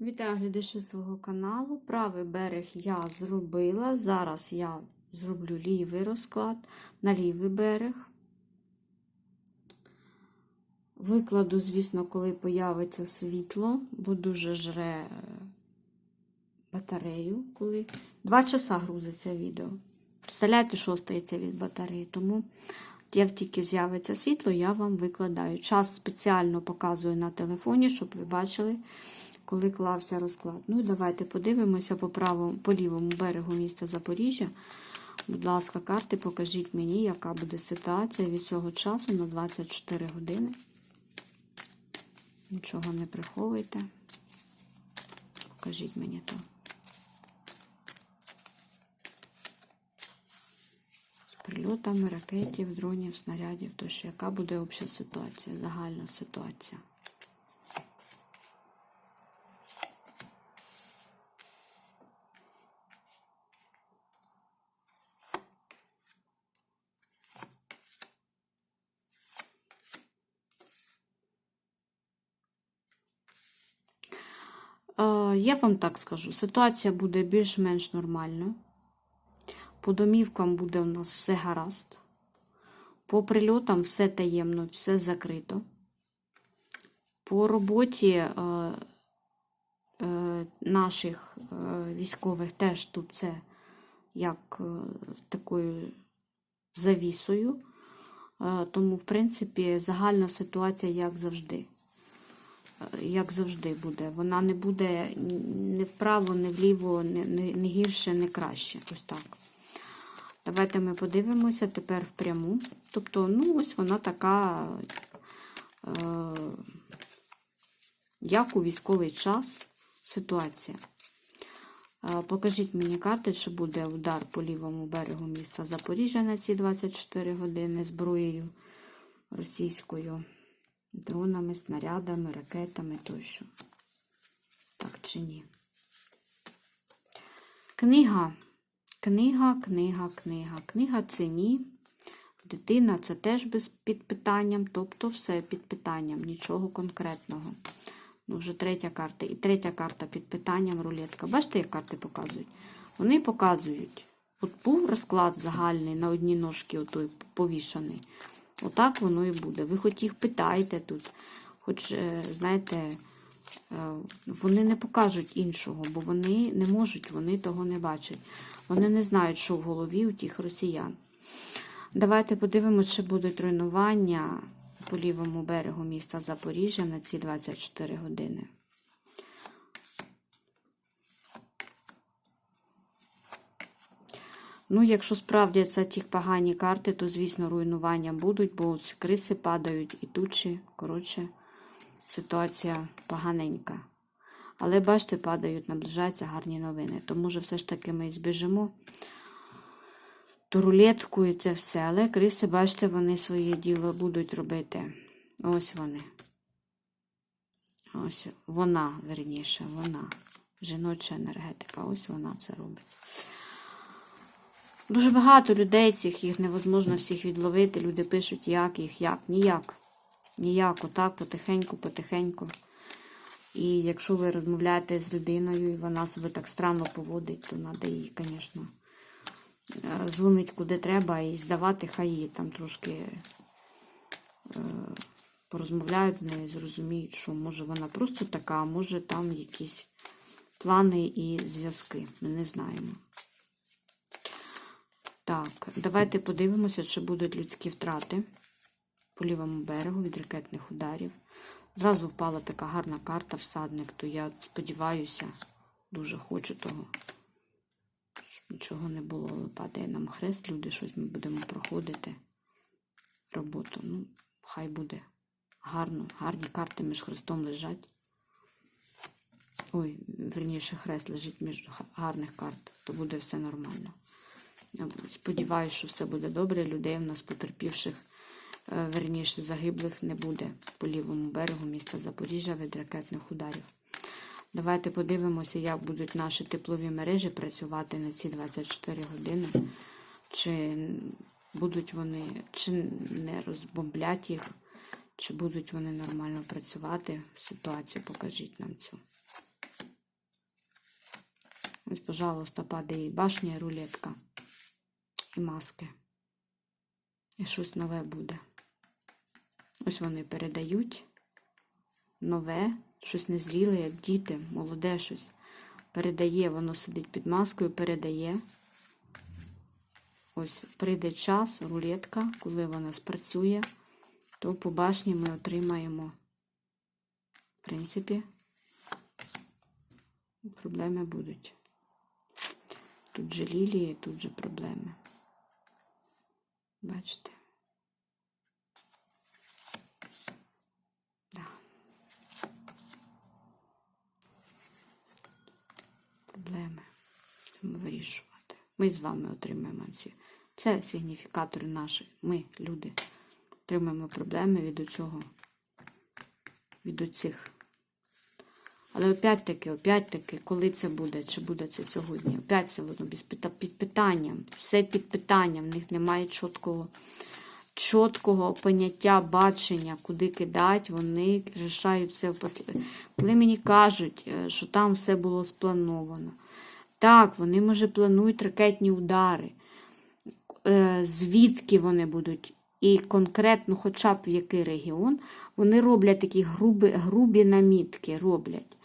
Вітаю глядачі свого каналу. Правий берег я зробила. Зараз я зроблю лівий розклад на лівий берег. Викладу, звісно, коли появиться світло, бо дуже жре е, батарею, коли. Два часа грузиться відео. Представляєте, що стається від батареї. Тому, як тільки з'явиться світло, я вам викладаю. Час спеціально показую на телефоні, щоб ви бачили, коли клався розклад. Ну і давайте подивимося по правому, по лівому берегу міста Запоріжжя. Будь ласка, карти, покажіть мені, яка буде ситуація від цього часу на 24 години. Нічого не приховуйте. Покажіть мені то. З прильотами ракетів, дронів, снарядів. Тож, яка буде обща ситуація, загальна ситуація? Я вам так скажу, ситуація буде більш-менш нормальною. По домівкам буде у нас все гаразд. По прильотам все таємно, все закрито. По роботі е, е, наших е, військових теж тут це як е, такою завісою. Е, тому, в принципі, загальна ситуація як завжди як завжди буде. Вона не буде ні вправо, ні вліво, ні гірше, ні краще. Ось так. Давайте ми подивимося тепер впряму. Тобто, ну, ось вона така, е, як у військовий час ситуація. Е, покажіть мені карти, чи буде удар по лівому берегу міста Запоріжжя на ці 24 години зброєю російською дронами, снарядами, ракетами тощо. Так чи ні? Книга. Книга, книга, книга. Книга це ні. Дитина це теж без під питанням, тобто все під питанням, нічого конкретного. Ну, вже третя карта. І третя карта під питанням рулетка. Бачите, як карти показують? Вони показують. От був розклад загальний на одні ножки, отой повішаний. Отак воно і буде. Ви хоч їх питайте тут, хоч, е, знаєте, е, вони не покажуть іншого, бо вони не можуть, вони того не бачать. Вони не знають, що в голові у тих росіян. Давайте подивимося, чи будуть руйнування по лівому берегу міста Запоріжжя на ці 24 години. Ну, якщо справдяться ті погані карти, то, звісно, руйнування будуть, бо криси падають і тучі. Коротше, ситуація поганенька. Але, бачите, падають, наближаються гарні новини. То, може, все ж таки ми збіжимо ту рулетку і це все. Але криси, бачите, вони своє діло будуть робити. Ось вони. Ось вона, верніше, вона. Жіноча енергетика. Ось вона це робить. Дуже багато людей цих, їх невозможно всіх відловити. Люди пишуть, як їх, як, ніяк. Ніяк, отак, потихеньку, потихеньку. І якщо ви розмовляєте з людиною, і вона себе так странно поводить, то треба їй, звісно, дзвонити куди треба і здавати, хай її там трошки е, порозмовляють з нею, зрозуміють, що може вона просто така, а може там якісь плани і зв'язки. Ми не знаємо. Так, давайте подивимося, чи будуть людські втрати по лівому берегу від ракетних ударів. Зразу впала така гарна карта всадник, то я сподіваюся, дуже хочу того, щоб нічого не було, але падає нам хрест, люди, щось ми будемо проходити. Роботу. Ну, хай буде гарно. Гарні карти між хрестом лежать. Ой, верніше, хрест лежить між гарних карт, то буде все нормально. Сподіваюся, що все буде добре. Людей в нас потерпівших, е, верніше загиблих, не буде по лівому берегу міста Запоріжжя від ракетних ударів. Давайте подивимося, як будуть наші теплові мережі працювати на ці 24 години. Чи будуть вони, чи не розбомблять їх, чи будуть вони нормально працювати. Ситуацію покажіть нам цю. Ось, пожалуйста, падає башня, і рулетка, і маски. І щось нове буде. Ось вони передають нове, щось незріле, як діти, молоде щось. Передає, воно сидить під маскою, передає. Ось прийде час, рулетка, коли вона спрацює, то по башні ми отримаємо, в принципі, проблеми будуть. Тут же лілії, тут же проблеми. Бачите? Да. Проблеми вирішувати. Ми з вами отримаємо ці. Це сигніфікатори наші. Ми, люди, отримаємо проблеми від цього, від цих. Але опять-таки, опять-таки, коли це буде, чи буде це сьогодні? Опять це воно під питанням. Все під питанням. В них немає чіткого, чіткого поняття, бачення, куди кидати, вони рішають все в. Коли мені кажуть, е, що там все було сплановано. Так, вони, може, планують ракетні удари. Е, Звідки вони будуть? І конкретно, хоча б в який регіон, вони роблять такі грубі, грубі намітки. роблять.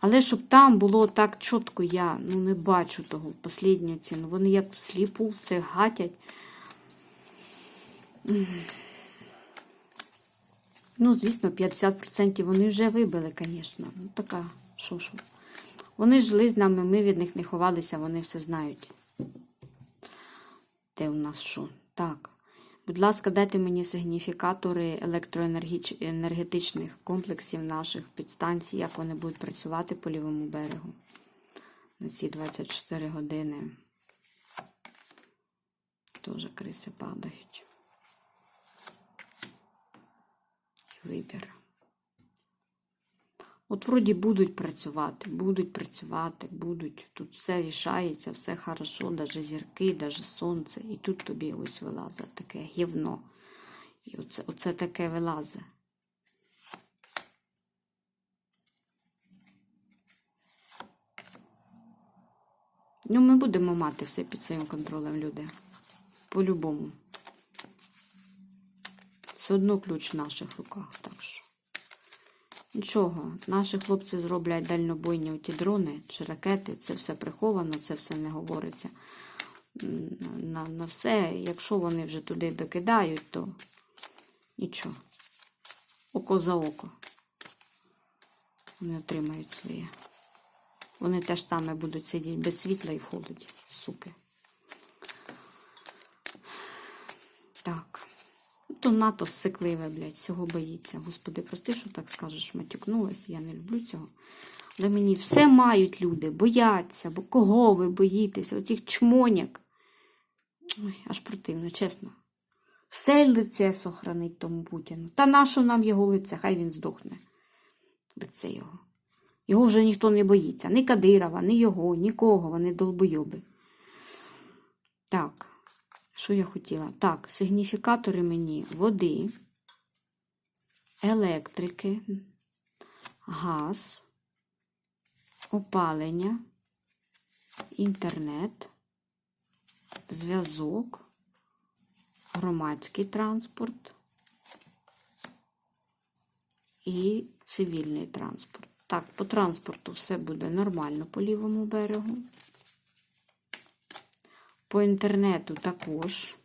Але щоб там було так чітко, я ну, не бачу того послідню ціну. Вони як всліпу все гатять. Ну, звісно, 50% вони вже вибили, звісно. Ну, така, що. Вони жили з нами, ми від них не ховалися, вони все знають. Де у нас що? Так. Будь ласка, дайте мені сигніфікатори електроенергетичних комплексів наших підстанцій, як вони будуть працювати по лівому берегу на ці 24 години. Тоже криси падають. Вибір. От вроді будуть працювати, будуть працювати, будуть. Тут все рішається, все хорошо, навіть зірки, навіть сонце. І тут тобі ось вилазить таке гівно. І оце, оце таке вилазить. Ну, ми будемо мати все під своїм контролем, люди. По-любому. Все одно ключ в наших руках, так що. Нічого, наші хлопці зроблять дальнобойні ті дрони чи ракети, це все приховано, це все не говориться на, на все. Якщо вони вже туди докидають, то нічого. Око за око. Вони отримають своє. Вони теж саме будуть сидіти без світла і в холоді, суки. Так. То НАТО сикливе, блядь, всього боїться. Господи, прости, що так скажеш, матюкнулась, я не люблю цього. Але мені все мають люди, бояться, бо кого ви боїтеся, отих чмоняк. Ой, аж противно, чесно. Все лице сохранить тому Путіну. Та нащо нам його лице? Хай він здохне. Лице його. Його вже ніхто не боїться. Ні Кадирова, ні його, нікого, вони долбойоби. Так. Що я хотіла? Так, сигніфікатори мені води, електрики, газ, опалення, інтернет, зв'язок, громадський транспорт і цивільний транспорт. Так, по транспорту все буде нормально по лівому берегу. По інтернету також.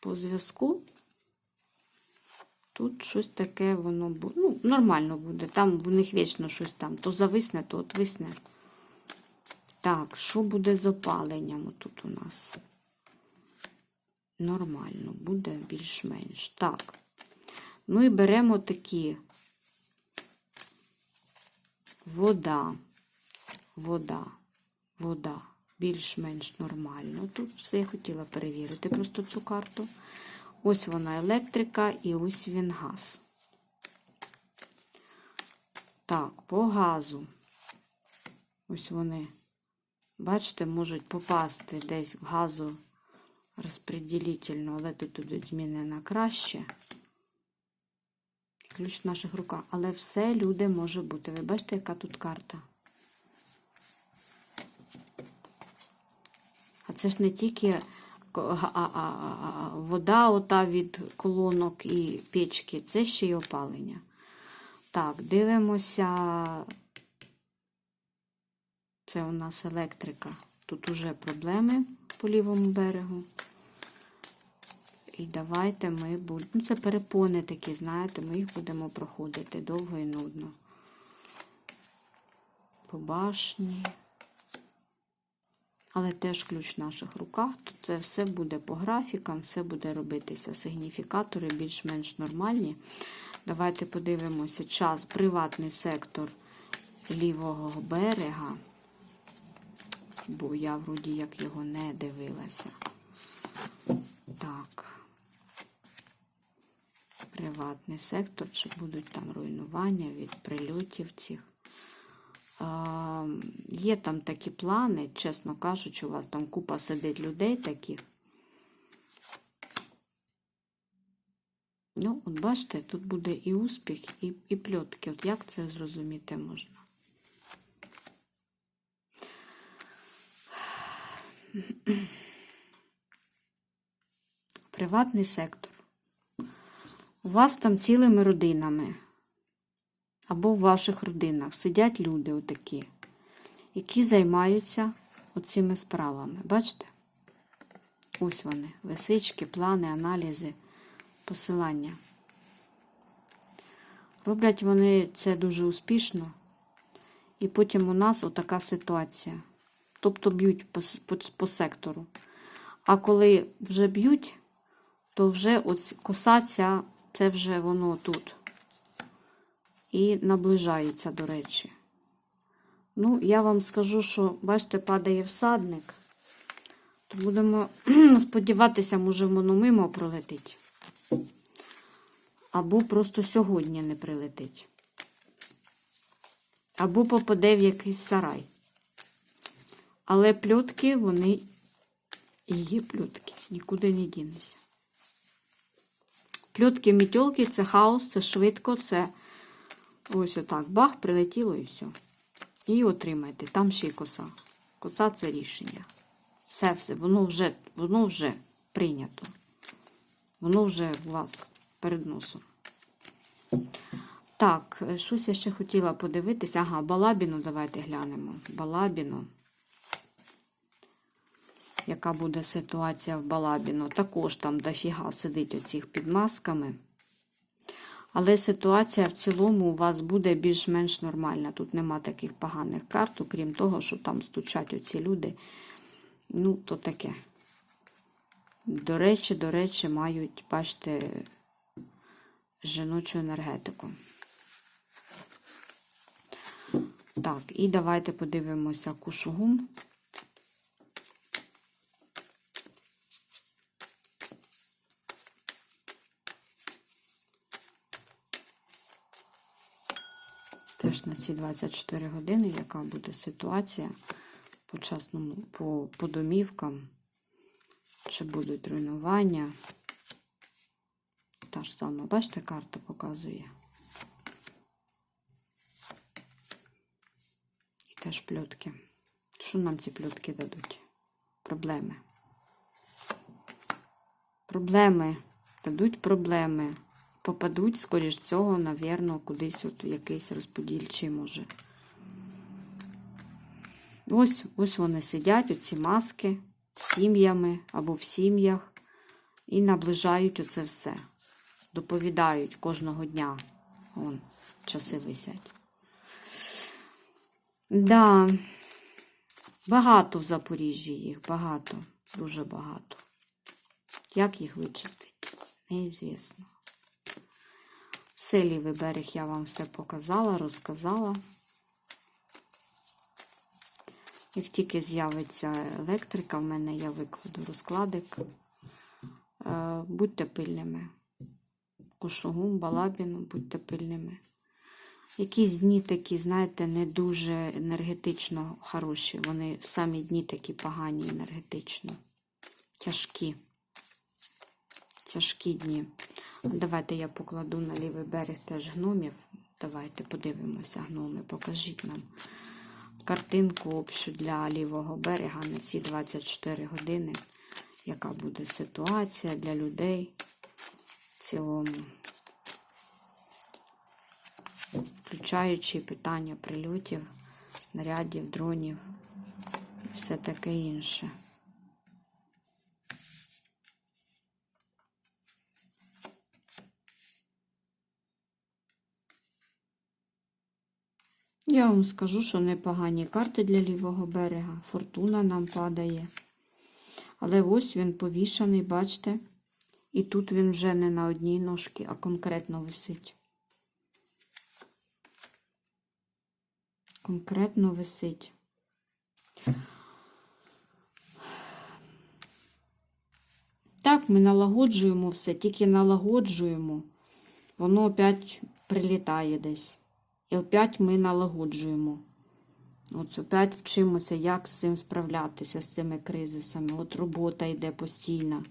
По зв'язку. Тут щось таке воно буде. Ну, нормально буде. Там в них вічно щось там. То зависне, то отвисне. Так, що буде з опаленням тут у нас? Нормально, буде більш-менш. Так. Ну і беремо такі вода, вода вода більш-менш нормально. Тут все я хотіла перевірити просто цю карту. Ось вона електрика і ось він газ. Так, по газу. Ось вони, бачите, можуть попасти десь в газу розподілительну, але тут будуть зміни на краще. ключ в наших руках. Але все люди може бути. Ви бачите, яка тут карта? А це ж не тільки вода ота від колонок і печки, це ще й опалення. Так, дивимося. Це у нас електрика. Тут уже проблеми по лівому берегу. І давайте ми будемо. Ну, це перепони такі, знаєте, ми їх будемо проходити довго і нудно. По башні. Але теж ключ в наших руках. Тут це все буде по графікам, все буде робитися. Сигніфікатори більш-менш нормальні. Давайте подивимося час, приватний сектор лівого берега. Бо я вроді як його не дивилася. Так. Приватний сектор, чи будуть там руйнування від прильотів цих. Є там такі плани, чесно кажучи, у вас там купа сидить людей таких. Ну, от бачите, тут буде і успіх, і, і пльотки. От як це зрозуміти можна? Приватний сектор. У вас там цілими родинами або в ваших родинах сидять люди отакі, які займаються оцими справами. Бачите? Ось вони. Лисички, плани, аналізи, посилання. Роблять вони це дуже успішно. І потім у нас отака ситуація. Тобто б'ють по, по, по сектору. А коли вже б'ють, то вже ось коса це вже воно тут. І наближається, до речі. Ну, я вам скажу, що, бачите, падає всадник. То будемо сподіватися, може, воно мимо пролетить. Або просто сьогодні не прилетить. Або попаде в якийсь сарай. Але плютки, вони і є плютки. Нікуди не дінеться. Плютки, мітьолки це хаос, це швидко, це ось отак. Бах, прилетіло і все. І отримайте. Там ще й коса. Коса це рішення. Все, все, воно вже, воно вже прийнято. Воно вже у вас перед носом. Так, е, щось я ще хотіла подивитися. Ага, балабіну давайте глянемо. Балабіну. Яка буде ситуація в Балабіну? Також там дофіга сидить оцих під масками. Але ситуація в цілому у вас буде більш-менш нормальна. Тут нема таких поганих карт, окрім того, що там стучать оці люди. Ну, то таке. До речі, до речі, мають, бачите, жіночу енергетику. Так, і давайте подивимося кушугум. Теж на ці 24 години, яка буде ситуація по частному, по, по домівкам, чи будуть руйнування. Та ж сама, бачите, карта показує. І теж пльотки. Що нам ці пльотки дадуть? Проблеми. Проблеми. Дадуть проблеми. Попадуть, скоріш цього, навірно, кудись от якийсь розподільчий може. Ось, ось вони сидять, оці маски з сім'ями або в сім'ях, і наближають оце все. Доповідають кожного дня. Вон, часи висять. Да, багато в Запоріжжі їх, багато, дуже багато. Як їх вичистити? Неізвісно. Все лівий берег я вам все показала, розказала. Як тільки з'явиться електрика, в мене я викладу розкладик. Е, Будьте пильними. Кушугум, балабіну, будьте пильними. Якісь дні такі, знаєте, не дуже енергетично хороші. Вони самі дні такі погані енергетично. Тяжкі. Тяжкі дні. Давайте я покладу на лівий берег теж гномів. Давайте подивимося, гноми. Покажіть нам картинку общу для лівого берега на ці 24 години. Яка буде ситуація для людей в цілому, включаючи питання прильотів, снарядів, дронів і все таке інше. Я вам скажу, що непогані карти для лівого берега. Фортуна нам падає. Але ось він повішаний, бачите? І тут він вже не на одній ножці, а конкретно висить. Конкретно висить. Так, ми налагоджуємо все, тільки налагоджуємо, воно опять прилітає десь. І опять ми налагоджуємо. От опять вчимося, як з цим справлятися, з цими кризисами. От робота йде постійна.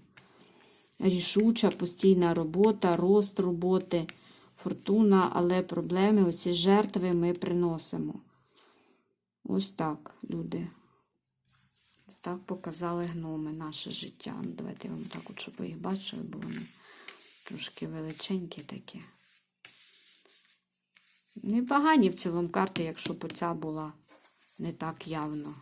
Рішуча, постійна робота, рост роботи, фортуна, але проблеми, оці жертви ми приносимо. Ось так, люди. Ось так показали гноми наше життя. Давайте я вам так, от, щоб ви їх бачили, бо вони трошки величенькі такі. Непогані в цілому карти, якщо б оця була не так явно.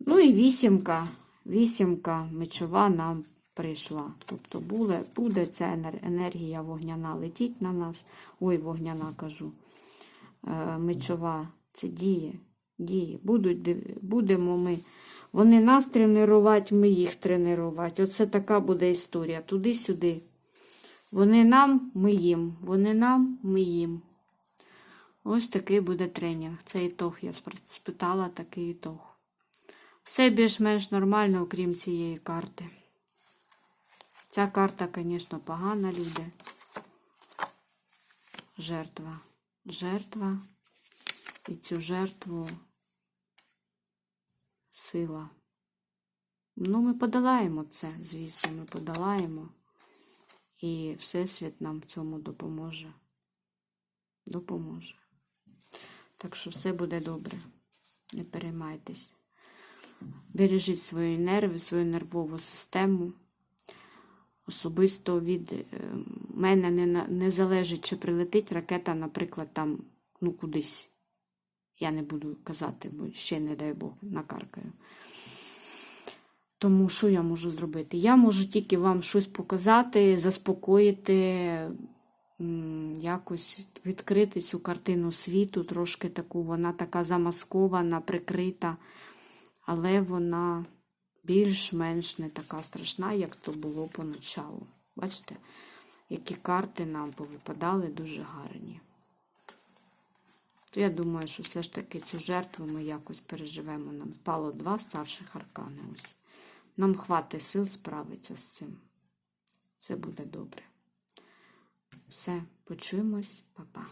Ну і вісімка. Вісімка мечова нам прийшла. Тобто буде, буде ця енергія вогняна летіть на нас. Ой, вогняна кажу. Е, Мечова. Це діє. Діє. Будуть, будемо ми. Вони нас тренувати, ми їх тренувати. Оце така буде історія. Туди-сюди. Вони нам, ми їм. Вони нам, ми їм. Ось такий буде тренінг. Це ітог. Я спитала такий ітог. Все більш-менш нормально, окрім цієї карти. Ця карта, звісно, погана, люди. Жертва. Жертва. І цю жертву сила. Ну, ми подолаємо це, звісно, ми подолаємо. І Всесвіт нам в цьому допоможе. Допоможе. Так що все буде добре. Не переймайтесь. Бережіть свої нерви, свою нервову систему. Особисто від е, мене не, не залежить, чи прилетить ракета, наприклад, там, ну, кудись. Я не буду казати, бо ще, не дай Бог, накаркаю. Тому що я можу зробити? Я можу тільки вам щось показати, заспокоїти, якось відкрити цю картину світу, трошки таку, вона така замаскована, прикрита, але вона більш-менш не така страшна, як то було поначалу. Бачите, які карти нам повипадали дуже гарні. То я думаю, що все ж таки цю жертву ми якось переживемо. Нам впало два старших аркани. Ось. Нам хватить сил справитися з цим. Все буде добре. Все, почуємось, Па-па.